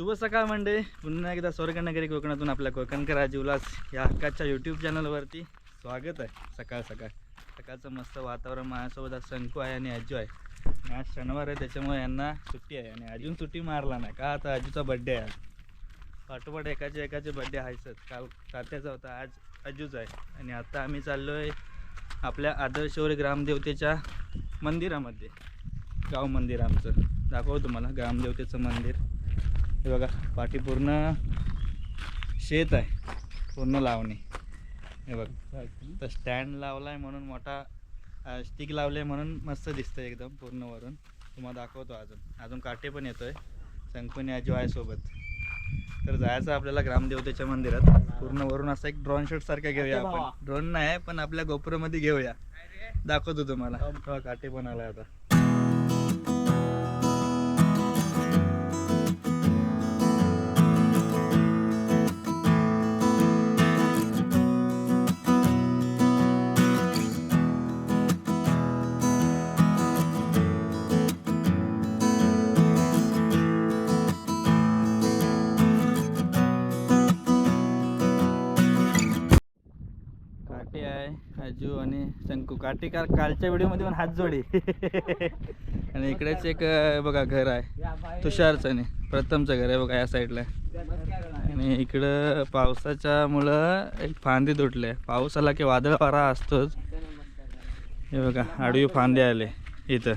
शुभ सकाळ मंडे पुन्हा एकदा स्वर्गनगरी कोकणातून आपल्या कोकणकर राजीवलास या हक्काच्या यूट्यूब चॅनलवरती स्वागत आहे. सकाळ सकाळ. सकाळचं मस्त वातावरण माझ्यासोबत आज शंकू आहे आणि आजू आहे. आज शनिवार आहे त्याच्यामुळे यांना सुट्टी आहे. आणि अजून सुट्टी मारला नाही. का आता आजूचा बड्डे आहे पाठोपाठ एकाचे एकाचे बड्डे आहेच काल तात्याचा होता आज अजूच आहे. आणि आता आम्ही चाललो आहे आपल्या आदर्शवर ग्रामदेवतेच्या मंदिरामध्ये. गाव मंदिर आमचं. दाखवू तुम्हाला ग्रामदेवतेचं मंदिर. हे बघा पाठी पूर्ण शेत आहे पूर्ण लावणी. हे बघ तर स्टँड लावला आहे म्हणून मोठा स्टिक लावले म्हणून मस्त दिसतं एकदम पूर्ण वरून. तुम्हाला दाखवतो अजून. अजून काटे पण येतोय संकुनी आजी आहे सोबत तर जायचं आपल्याला ग्रामदेवतेच्या मंदिरात. पूर्ण वरून असं एक ड्रोन शॉट सारखं घेऊया आपण. ड्रोन नाही पण आपल्या गोपुरामध्ये घेऊया. दाखवतो तुम्हाला. काटे पण आलाय आता. राजू आणि शंकू. काटेकार कालच्या व्हिडिओमध्ये पण हात जोडी. आणि इकडेच एक बघा घर आहे. तुषारचं नाही प्रथमचं घर आहे बघा या साईडला. आणि इकडं पावसाच्या मुळं एक फांदी तुटले पाऊस आला की वादळ वारा असतोच. हे बघा आडवी फांदे आले इथं.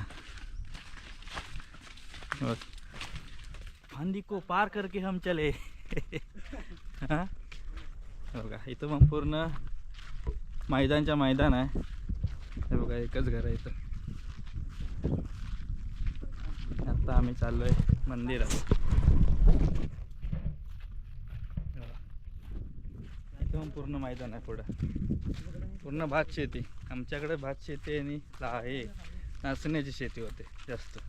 बघ. फांदी को पार करके हम चले. हां? बघा इथं मग पूर्ण मैदानच्या मैदान आहे. हे बघा एकच घर आहे इथं. आता आम्ही चाललोय मंदिरात. एकदम पूर्ण मैदान आहे पुढं. पूर्ण भात शेती. आमच्याकडे भात शेती आणि ला- हे नाचण्याची शेती होते जास्त.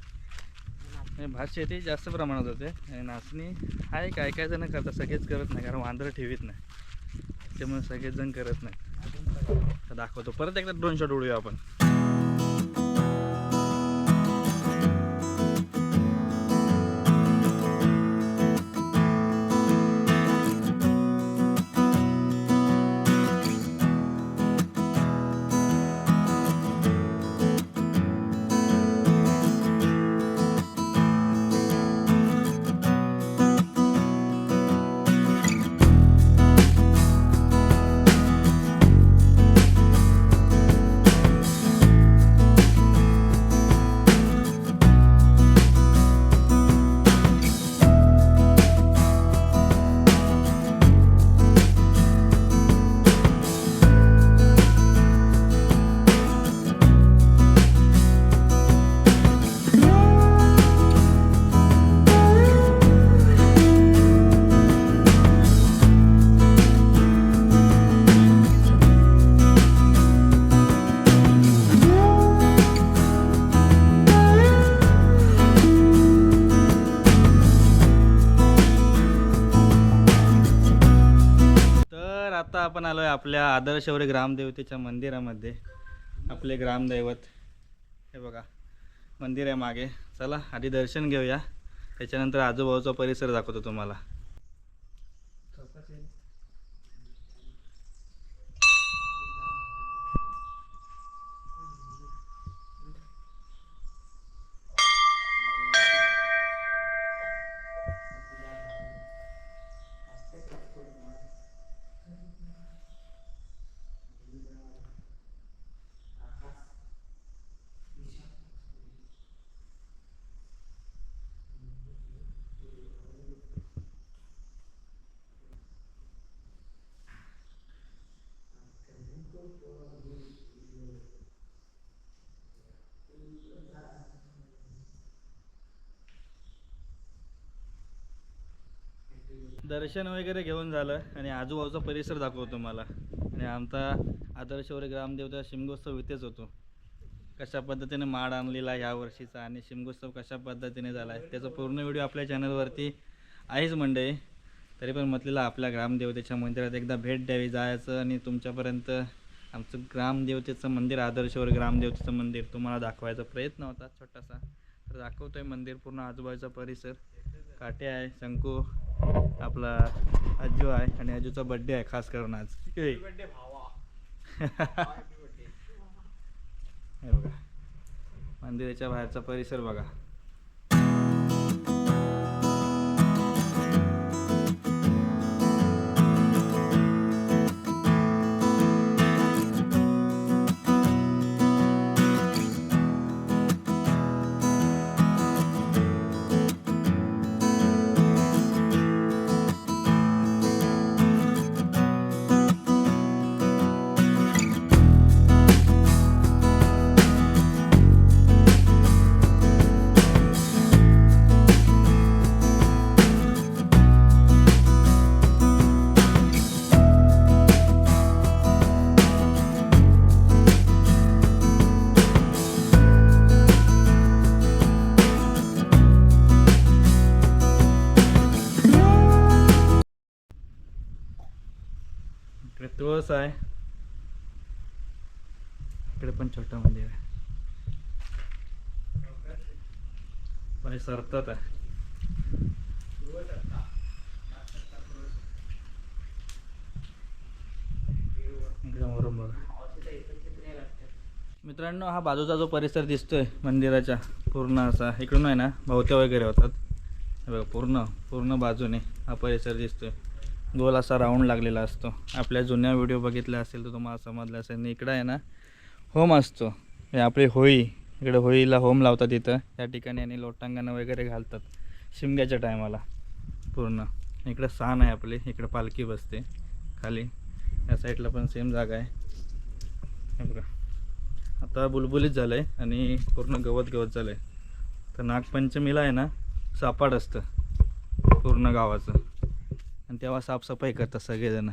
भात शेती जास्त प्रमाणात होते. आणि नाचणी आहे काय काय जण करतात सगळेच करत नाही कारण वांदरं ठेवीत नाही. त्यामुळे सगळेच जण करत नाही. दाखवतो. परत एकदा ड्रोन शॉट उडूया आपण. आपल्या आदर्शवरी ग्रामदेवतेच्या मंदिरामध्ये आपले ग्रामदैवत हे बघा मंदिर आहे मागे चला आधी दर्शन घेऊया. त्याच्यानंतर आजूबाजूचा परिसर दाखवतो तुम्हाला. दर्शन वगैरे घेऊन झालं आणि आजूबाजूचा परिसर दाखवतो तुम्हाला. आणि आमचा आदर्शवर ग्रामदेवता शिमगोत्सव इथेच होतो. कशा पद्धतीने माड आणलेला आहे ह्या वर्षीचा आणि शिमगोत्सव कशा पद्धतीने झाला आहे त्याचा पूर्ण व्हिडिओ आपल्या चॅनलवरती आहेच मंडळी. तरी पण म्हटलेलं आपल्या ग्रामदेवतेच्या मंदिरात एकदा भेट द्यावी जायचं आणि तुमच्यापर्यंत आमचं ग्रामदेवतेचं मंदिर आदर्शवर ग्रामदेवतेचं मंदिर तुम्हाला दाखवायचा प्रयत्न होता छोटासा. तर दाखवतोय मंदिर पूर्ण आजूबाजूचा परिसर. काटे आहे शंकू आपला अज्जू आहे आणि अज्जूचा बड्डे आहे खास करून आज. हे बघा. मंदिराच्या बाहेरचा परिसर बघा. इकडे पण छोटं मंदिर आहे. पाय सरतात आहे. मित्रांनो हा बाजूचा जो परिसर दिसतोय मंदिराच्या पूर्ण असा इकडून आहे ना भवत्या वगैरे होतात. बघा पूर्ण पूर्ण बाजूने हा परिसर दिसतोय. गोल असा राऊंड लागलेला असतो. आपल्या जुन्या व्हिडिओ बघितल्या असेल तर तुम्हाला समजलं असेल. आणि इकडं आहे ना होम असतो. हे आपली होळी इकडे होळीला होम लावतात इथं. त्या ठिकाणी आणि लोटांगणं वगैरे घालतात. शिमग्याच्या टायमाला पूर्ण. इकडं साण आहे आपली इकडं पालखी बसते. खाली. या साईडला पण सेम जागा आहे. बघा. आता बुलबुलीत झालं आहे आणि पूर्ण गवत गवत झालं आहे तर नागपंचमीला आहे ना सापाड असतं. पूर्ण गावाचं. आणि तेव्हा साफसफाई करतात सगळेजणं.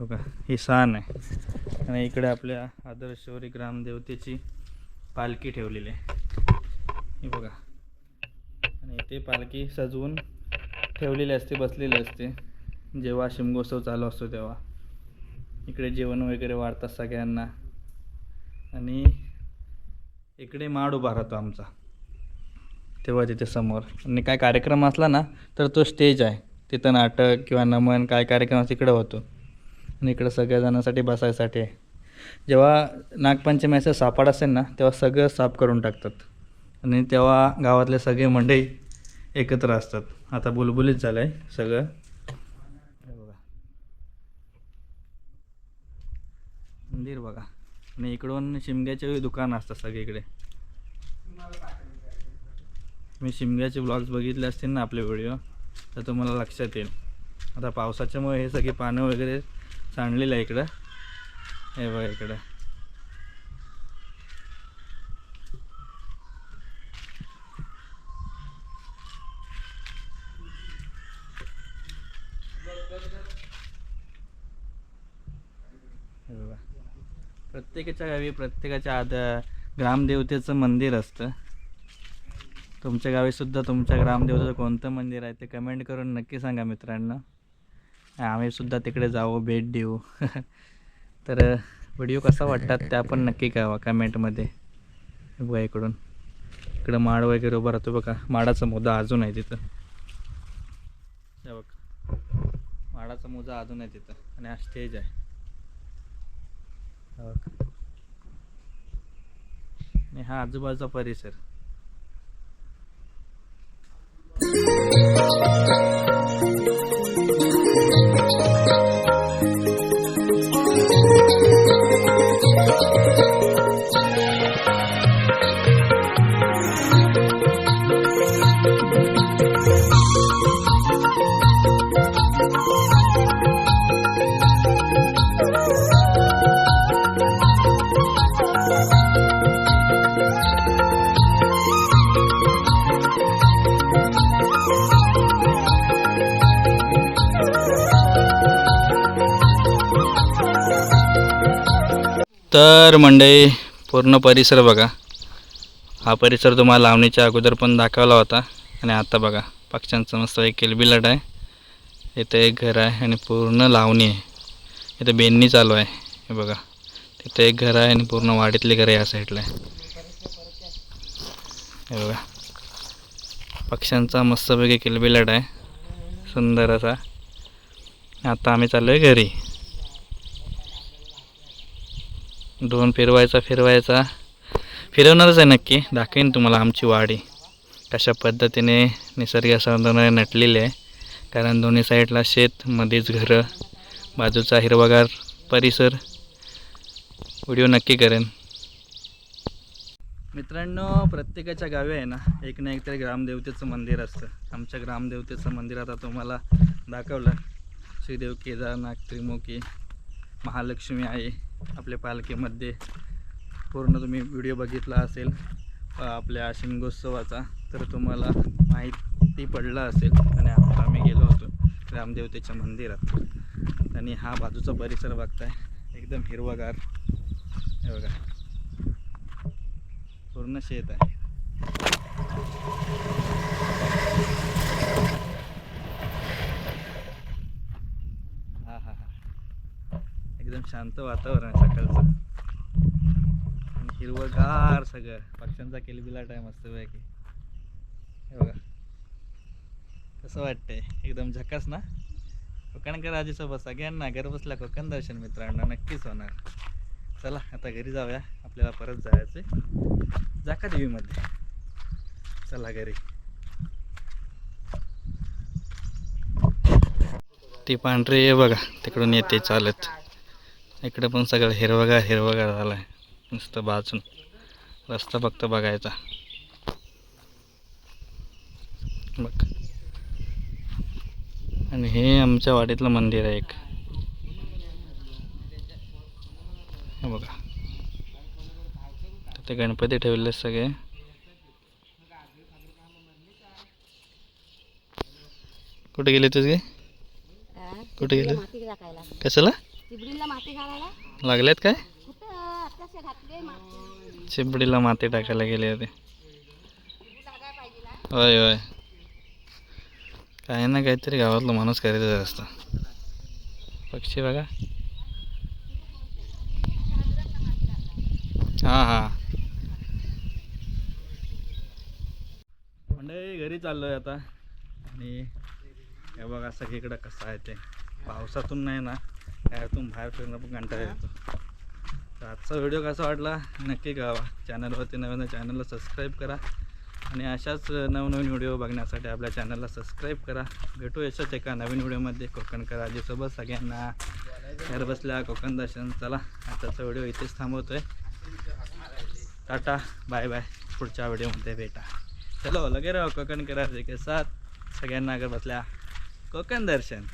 बघा हे साण आहे. आणि इकडे आपल्या आदर्शवरी ग्रामदेवतेची पालखी ठेवलेली आहे. हे बघा. आणि ते पालखी सजवून ठेवलेली असते बसलेली असते. जेव्हा शिमगोत्सव चालू असतो तेव्हा. इकडे जेवण वगैरे वाढतात सगळ्यांना. आणि इकडे माड उभा राहतो आमचा. तेव्हा तिथे समोर. आणि काय कार्यक्रम असला ना तर तो स्टेज आहे. तिथं नाटक किंवा नमन काय कार्यक्रम तिकडे इकडं होतो. आणि इकडं सगळ्या जणांसाठी बसायसाठी. आहे जेव्हा नागपंचमीचं सापाड असेल ना तेव्हा सगळं साफ करून टाकतात. आणि तेव्हा गावातले सगळे मंडई एकत्र असतात. आता बुलबुलीत झालं आहे सगळं बघा. मंदिर बघा. आणि इकडून शिमग्याचे दुकान असतात सगळीकडे. मी शिमग्याचे ब्लॉग्स बघितले असतील ना आपले व्हिडिओ तर तुम्हाला लक्षात येईल. आता पावसाच्यामुळे हे सगळे पानं वगैरे सांडलेलं आहे इकडं. हे बघा इकडं. प्रत्येकाच्या गावी प्रत्येकाच्या आद ग्रामदेवतेचं मंदिर असतं. तुमच्या गावीसुद्धा तुमच्या ग्रामदेवतेचं कोणतं मंदिर आहे ते कमेंट करून नक्की सांगा मित्रांनो. आम्ही सुद्धा तिकडे जाऊ भेट देऊ. तर व्हिडिओ कसा वाटतात त्या पण नक्की कळवा कमेंटमध्ये बघा इकडून इकडं माड वगैरे उभा राहतो बघा. माडाचा मुद्दा अजून आहे तिथं. हे बघ. माडाचा मुजा अजून आहे तिथं. आणि हा स्टेज आहे. हे आणि हा आजूबाजूचा परिसर. तर मंडई पूर्ण परिसर बघा. हा परिसर तुम्हाला लावणीच्या अगोदर पण दाखवला होता. आणि आता बघा पक्ष्यांचं मस्त एक किलबिलाट आहे. इथे एक घर आहे आणि पूर्ण लावणी आहे. इथे बेन्नी चालू आहे. हे बघा तिथे एक घर आहे आणि पूर्ण वाडीतली घरं या साईडला आहे. हे बघा पक्ष्यांचा मस्तपैकी किलबिलाट आहे. सुंदर असा. आता आम्ही चाललो आहे घरी. दोन फिरवायचा फिरवायचा. फिरवणारच आहे नक्की. दाखवेन तुम्हाला आमची वाडी. कशा पद्धतीने निसर्ग नटलेली आहे. कारण दोन्ही साईडला शेत मध्येच घरं बाजूचा हिरवागार परिसर. व्हिडिओ नक्की करेन. मित्रांनो प्रत्येकाच्या गावी आहे ना एक ना एक तरी ग्रामदेवतेचं मंदिर असतं. आमच्या ग्रामदेवतेचं मंदिर आता तुम्हाला दाखवलं. श्रीदेव केदारनाथ त्रिमुखी महालक्ष्मी आई. आपल्या पालखीमध्ये पूर्ण तुम्ही व्हिडिओ बघितला असेल आपल्या शिमगोत्सवाचा तर तुम्हाला माहिती पडलं असेल. आणि आता आम्ही गेलो होतो रामदेवतेच्या मंदिरात. आणि हा बाजूचा परिसर बघताय एकदम हिरवागार. हे बघा. पूर्ण शेत आहे हा हा हा एकदम शांत वातावरण आहे सकाळचं हिरवगार सगळं. पक्ष्यांचा किलबिलाट आहे मस्तपैकी. हे बघा. कसं वाटतंय? एकदम झकास ना? कोकणकर आजीसोबत सगळ्यांना घर बसल्या कोकण दर्शन मित्रांना. नक्कीच होणार. चला आता घरी जाऊया. आपल्याला परत जायचं जाका देवीमध्ये. चला घरी. ती पांढरी आहे बघा. तिकडून येते चालत. इकडे पण सगळं हिरवगार हिरवगार झालं आहे नुसतं बाजून रस्ता फक्त बघायचा. बघ. आणि हे आमच्या वाडीतलं मंदिर आहे एक. हे बघा. ते गणपती ठेवले सगळे. कुठे गेले तुझे कुठे गेले? कशाला? चिबडीला माती घालायला? लागलेत काय? घातले माती. टाकायला गेले होते. होय होय. काही ना काहीतरी गावातला माणूस करायचं असतं. पक्षी बघा. हां हां. म्हणजे घरी चाललोय आता. आणि हे बघा सगळीकडं कसं आहे ते. पावसातून नाही ना त्यातून बाहेर फिरणं पण कंटाळा येतो. तर आजचा व्हिडिओ कसा वाटला? नक्की कळवा. चॅनलवरती नवीन चॅनलला सबस्क्राईब करा. आणि अशाच नवनवीन व्हिडिओ बघण्यासाठी आपल्या चॅनलला सबस्क्राईब करा. भेटू यशच एका नवीन व्हिडिओमध्ये. कोकणकर आजीसोबत सगळ्यांना. घर बसल्या कोकण दर्शन. चला आताचा व्हिडिओ इथेच थांबवतोय. टाटा. Bye bye. पुढच्या व्हिडिओमध्ये भेटा. चलो लगे राहो. कोकण करा. के साथ. सगळ्यांना घर बसल्या. कोकण दर्शन.